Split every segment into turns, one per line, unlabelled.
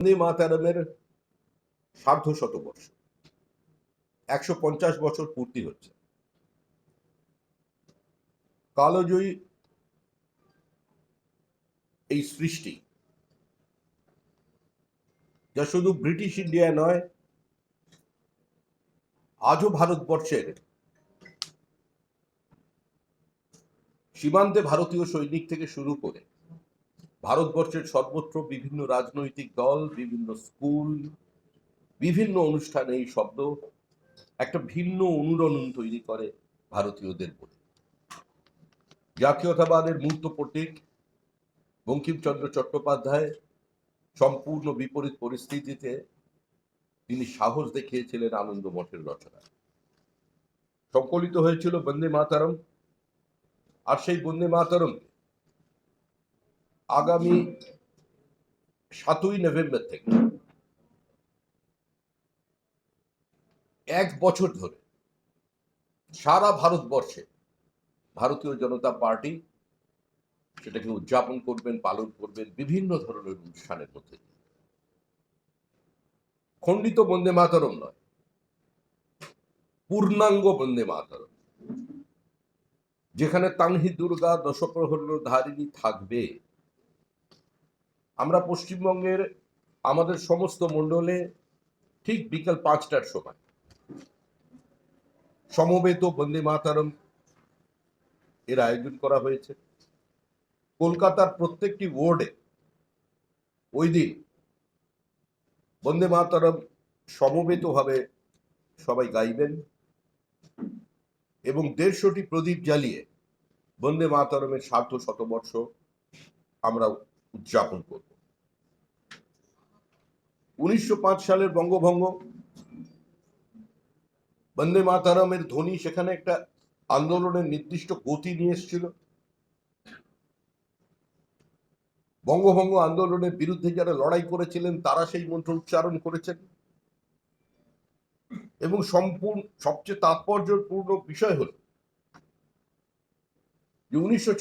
বন্দে মাতারমের সার্ধ শতবর্ষ একশো পঞ্চাশ বছর পূর্তি হচ্ছে। কালজয়ী এই সৃষ্টি যা শুধু ব্রিটিশ ইন্ডিয়া নয়, আজও ভারতবর্ষের সীমান্তে ভারতীয় সৈনিক থেকে শুরু করে ভারতবর্ষের সর্বত্র বিভিন্ন রাজনৈতিক দল, বিভিন্ন স্কুল, বিভিন্ন অনুষ্ঠানে এই শব্দ একটা ভিন্ন অনুরণন তৈরি করে ভারতীয়দের মধ্যে। জাতীয়তাবাদের মূর্ত প্রতীক বঙ্কিমচন্দ্র চট্টোপাধ্যায় সম্পূর্ণ বিপরীত পরিস্থিতিতে তিনি সাহস দেখিয়েছিলেন আনন্দ মঠের রচনা সংকলিত হয়েছিল বন্দে মাতারম, আর সেই বন্দে মাতারম আগামী সাতই নভেম্বর থেকে এক বছর ধরে সারা ভারতবর্ষে ভারতীয় জনতা পার্টি সেটাকে উদযাপন করবেন, পালন করবেন, বিভিন্ন ধরনের অনুষ্ঠানের মধ্যে। খণ্ডিত বন্দে মাতরম নয়, পূর্ণাঙ্গ বন্দে মাতরম যেখানে তানহি দুর্গা দশপ্রহল্য ধারিণী থাকবে আমরা পশ্চিমবঙ্গের আমাদের সমস্ত মণ্ডলে ঠিক বিকাল পাঁচটার সময় সমবেত বন্দে মাতারম এর আয়োজন করা হয়েছে। কলকাতার প্রত্যেকটি ওয়ার্ডে ওই দিন বন্দে মাতারম সমবেতভাবে সবাই গাইবেন এবং দেড়শোটি প্রদীপ জ্বালিয়ে বন্দে মাতারমের সার্ধ শতবর্ষ আমরা উদযাপন করব। উনিশশো পাঁচ সালের বঙ্গভঙ্গ। বন্দে মাতারমের ধ্বনি সেখানে একটা আন্দোলনের নির্দিষ্ট গতি নিয়ে এসেছিল। বঙ্গভঙ্গ আন্দোলনের বিরুদ্ধে যারা লড়াই করেছিলেন, তারা সেই মন্ত্র উচ্চারণ করেছেন। এবং সম্পূর্ণ, সবচেয়ে তাৎপর্যপূর্ণ বিষয় হল যে উনিশশো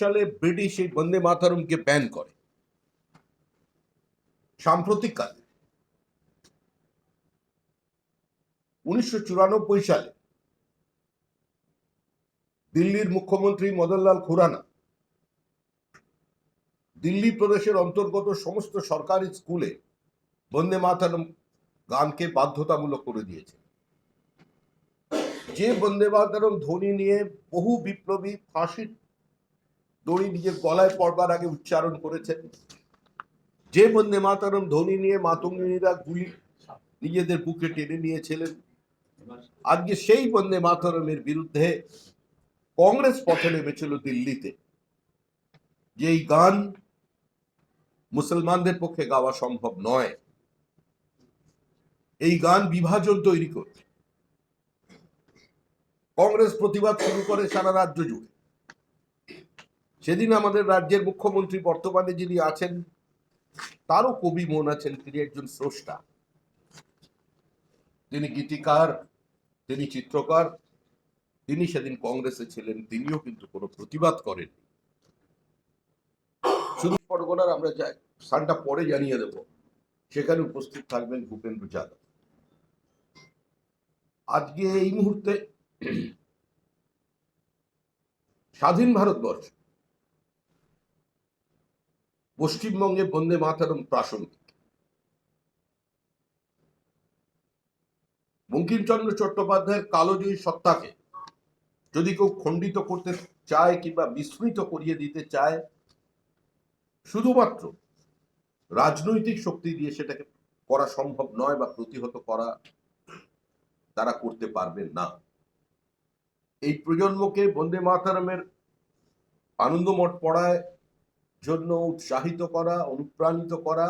সালে ব্রিটিশ এই বন্দে মাতারমকে ব্যান করে। সাম্প্রতিককালে উনিশশো সালে দিল্লির মুখ্যমন্ত্রী মদনলাল খুরানা দিল্লি প্রদেশের অন্তর্গত সমস্ত সরকারি স্কুলে বন্দে মাতারম গানকে বাধ্যতামূলক করে দিয়েছে। যে বন্দে মাতারম ধ্বনি নিয়ে বহু বিপ্লবী ফাঁসির দড়ি নিজের গলায় পড়বার আগে উচ্চারণ করেছেন। যে বন্দে মাতারম ধ্বনি নিয়ে মাতঙ্গিনীরা গুলি নিজেদের বুকে টেনে নিয়েছিলেন। আজকে সেই বন্দে মাতরমের বিরুদ্ধে কংগ্রেস পথে নেমেছিল দিল্লিতে। যে এই গান মুসলমানদের পক্ষে গাওয়া সম্ভব নয়, এই গান বিভাজন তৈরি করছে কংগ্রেস প্রতিবাদ শুরু করে সারা রাজ্য জুড়ে। সেদিন আমাদের রাজ্যের মুখ্যমন্ত্রী বর্তমানে যিনি আছেন, তারও কবি মন আছেন, তিনি একজন স্রষ্টা। তিনি গীতিকার তিনি চিত্রকার, তিনি সেদিন কংগ্রেসে ছিলেন, তিনিও কিন্তু কোনো প্রতিবাদ করেন শুধু পরগনার আমরা স্থানটা পরে জানিয়ে দেব, সেখানে উপস্থিত থাকবেন ভূপেন্দ্র যাদব। আজকে এই মুহূর্তে স্বাধীন ভারতবর্ষ, পশ্চিমবঙ্গে বন্দে মাতারম প্রাসঙ্গিক। বঙ্কিমচন্দ্র চট্টোপাধ্যায়ের কালোজয়ী সত্তাকে যদি কেউ খণ্ডিত করতে চায় কিংবা বিস্মৃত করিয়ে দিতে চায়, শুধুমাত্র রাজনৈতিক শক্তি দিয়ে সেটাকে করা সম্ভব নয় বা প্রতিহত করা তারা করতে পারবেন না। এই প্রজন্মকে বন্দে মাতারমের আনন্দমঠ পড়ায় জন্য উৎসাহিত করা, অনুপ্রাণিত করা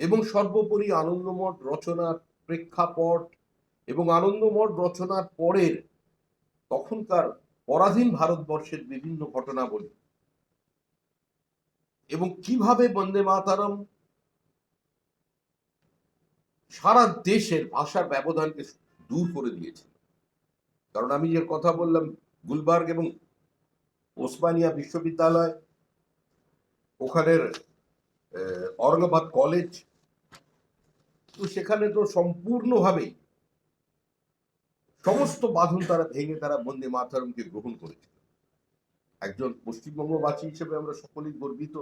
এবং সর্বোপরি আনন্দমঠ রচনার প্রেক্ষাপট এবং আনন্দমঠ রচনার পরের তখনকার পরাধীন ভারতবর্ষের বিভিন্ন ঘটনাবলী। এবং কীভাবে বন্দে মাতারম সারা দেশের ভাষার ব্যবধানকে দূর করে দিয়েছে। কারণ আমি যে কথা বললাম গুলবার্গ এবং ওসমানিয়া বিশ্ববিদ্যালয় ওখানের আহ, ঔরঙ্গাবাদ কলেজ তো সেখানে তো সম্পূর্ণভাবেই সমস্ত বাঁধন তারা ভেঙে তারা বন্দে মাতারমকে গ্রহণ করেছিল। একজন পশ্চিমবঙ্গবাসী হিসেবে আমরা সকলেই গর্বিত।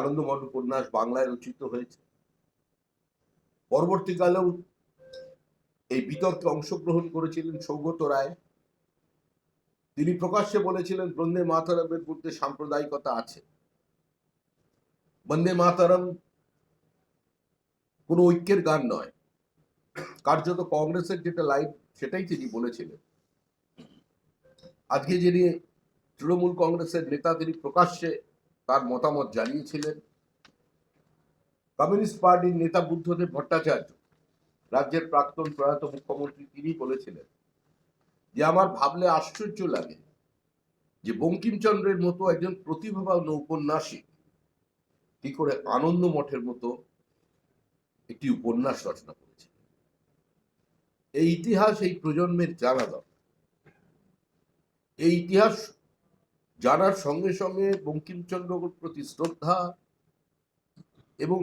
আনন্দমঠ উপন্যাস বাংলায় রচিত হয়েছে। পরবর্তীকালেও এই বিতর্কে অংশগ্রহণ করেছিলেন সৌগত রায়। তিনি প্রকাশ্যে বলেছিলেন, বন্দে মাতারমের মধ্যে সাম্প্রদায়িকতা আছে। বন্দে মাতারম কোনো ঐক্যের গান নয়। কার্যত কংগ্রেসের যেটা লাইন, সেটাই তিনি বলেছিলেন। আজকে যিনি তৃণমূল কংগ্রেসের নেতা, তিনি প্রকাশ্যে তার মতামত জানিয়েছিলেন। কমিউনিস্ট পার্টির নেতা বুদ্ধদেব ভট্টাচার্য, রাজ্যের প্রাক্তন প্রয়াত মুখ্যমন্ত্রী, তিনি বলেছিলেন যে, আমার ভাবলে আশ্চর্য লাগে যে, বঙ্কিমচন্দ্রের মতো একজন প্রতিভাবান ঔপন্যাসিক কি করে আনন্দ মঠের মতো একটি উপন্যাস রচনা এই ইতিহাস এই প্রজন্মের জানা দরকার। এই ইতিহাস জানার সঙ্গে সঙ্গে বঙ্কিমচন্দ্রের প্রতি শ্রদ্ধা এবং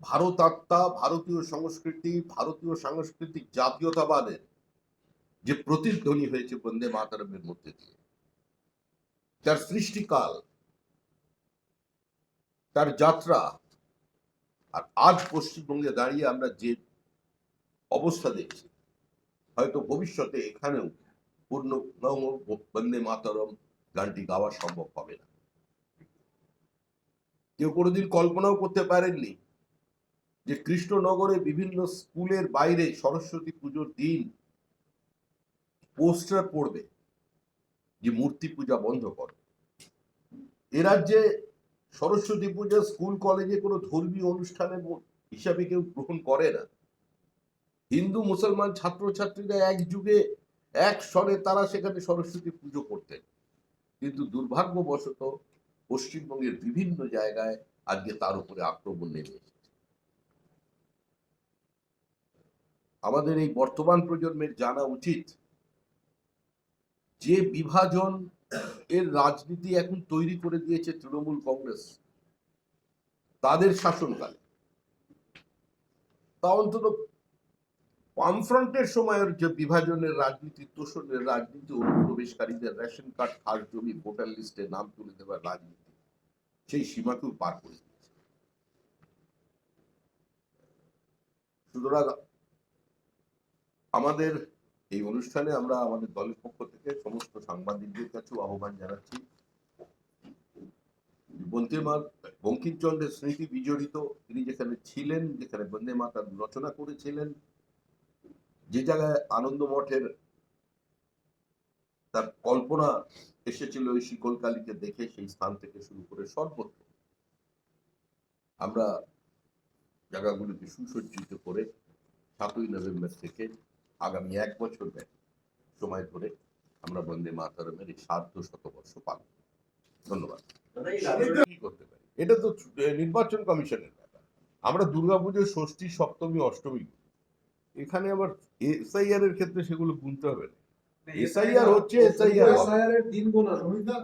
ভারত আত্মা ভারতীয় সংস্কৃতি, ভারতীয় সাংস্কৃতিক জাতীয়তাবাদের যে প্রতিধ্বনি হয়েছে বন্দে মাতারমের মধ্যে দিয়ে, তার সৃষ্টিকাল, তার যাত্রা, আর আজ পশ্চিমবঙ্গে দাঁড়িয়ে আমরা যে অবস্থা দেখছি। হয়তো ভবিষ্যতে এখানেও পূর্ণ বন্দে মাতরম গানটি গাওয়া সম্ভব হবে না। কেউ কোনোদিন কল্পনাও করতে পারেননি যে কৃষ্ণনগরে বিভিন্ন স্কুলের বাইরে সরস্বতী পুজোর দিন পোস্টার পড়বে যে মূর্তি পূজা বন্ধ করো। এ রাজ্যে সরস্বতী পূজা স্কুল, কলেজে কোনো ধর্মীয় অনুষ্ঠানের হিসাবে কেউ গ্রহণ করে না। হিন্দু, মুসলমান ছাত্রছাত্রীরা এক যুগে এক স্বরে তারা সেখানে সরস্বতী পুজো করতেন। কিন্তু দুর্ভাগ্যবশত পশ্চিমবঙ্গের বিভিন্ন জায়গায় আজকে তার উপরে আক্রমণ নেমে এসেছে। আমাদের এই বর্তমান প্রজন্মের জানা উচিত যে বিভাজন এর রাজনীতি এখন তৈরি করে দিয়েছে তৃণমূল কংগ্রেস। তাদের শাসনকালে। তা অন্তত বামফ্রন্টের সময়ের যে বিভাজনের রাজনীতি, তোষণের রাজনীতি, অনুপ্রবেশকারীদের রেশন কার্ড, খাস জমি, ভোটার লিস্টে নাম তুলে দেওয়ার রাজনীতি। সেই সীমাকেও পার করে দিয়েছে। সুতরাং আমাদের এই অনুষ্ঠানে আমরা আমাদের দলের পক্ষ থেকে সমস্ত সাংবাদিকদের কাছেও আহ্বান জানাচ্ছি। বন্দে বঙ্কিমচন্দ্রের স্মৃতি বিজড়িত। তিনি যেখানে ছিলেন, যেখানে বন্দে মাতার রচনা করেছিলেন যে জায়গায় আনন্দ মঠের তার কল্পনা এসেছিল ওই শিকলকালীকে দেখে সেই স্থান থেকে শুরু করে সর্বত্র। আমরা জায়গাগুলিকে সুসজ্জিত করে সাতই নভেম্বর থেকে আগামী এক বছর ব্যাপী সময় ধরে আমরা বন্দে মাতারমের এই সার্ধ শতবর্ষ পালন ধন্যবাদ। কি করতে পারি? এটা তো নির্বাচন কমিশনের ব্যাপার। আমরা দুর্গাপুজো ষষ্ঠী, সপ্তমী, অষ্টমী। এখানে আবার এসআইআর এর ক্ষেত্রে সেগুলো গুনতে হবে না। এসআইআর হচ্ছে এসআইআর
এসআইআর এর দিন গোনা রোহিতা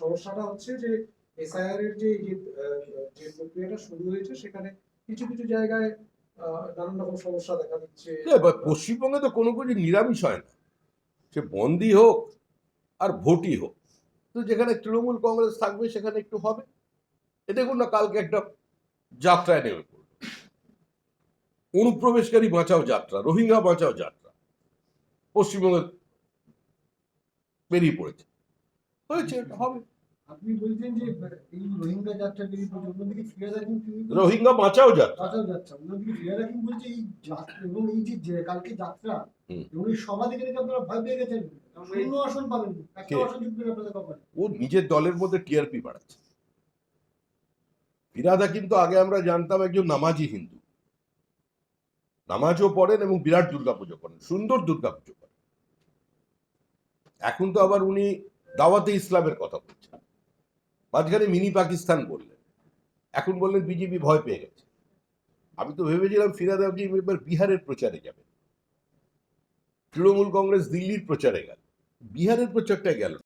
সমস্যাটা হচ্ছে যে এসআইআর এর যে যে, প্রক্রিয়াটা শুরু হয়েছে সেখানে কিছু কিছু জায়গায় নানান রকম সমস্যা দেখা দিচ্ছে।
পশ্চিমবঙ্গে তো কোনো কিছু নিরামিষ হয় না। সে বন্দি হোক আর ভোটই হোক। তো যেখানে তৃণমূল কংগ্রেস থাকবে সেখানে একটু হবে। এ দেখুন না কালকে একটা যাত্রায় নেমে পড়ল। অনুপ্রবেশকারী বাঁচাও যাত্রা রোহিঙ্গা বাঁচাও যাত্রা। পশ্চিমবঙ্গে বেরিয়ে পড়েছে। হয়েছে হবে।
আপনি বলছেন যে এই রোহিঙ্গা যাত্রা অন্যদিকে
বাঁচাও যাত্রা।
বাঁচাও যাত্রা অন্যদিকে ফিরিয়ে রাখেন বলছে এই যাত্রা এবং এই যে কালকে যাত্রা
হুম।
এবং এই সভা দেখে দেখে আপনারা ভয় পেয়ে গেছেন। শূন্য আসন পাবেন একটা আসন জিতবেন আপনাদের কপালে।
ও নিজের দলের মধ্যে টিআরপি বাড়াচ্ছে। ফিরাদা কিন্তু আগে আমরা জানতাম একজন নামাজি হিন্দু। নামাজও পড়েন এবং বিরাট দুর্গাপুজো করেন, সুন্দর দুর্গাপুজো করেন। এখন তো আবার উনি দাওয়াতে ইসলামের কথা বলছেন। মাঝখানে মিনি পাকিস্তান বললেন। এখন বললেন বিজেপি ভয় পেয়ে গেছে। আমি তো ভেবেছিলাম ফিরাদা কি এবার বিহারের প্রচারে যাবে। তৃণমূল কংগ্রেস দিল্লির প্রচারে গেল। বিহারের প্রচারটা গেল।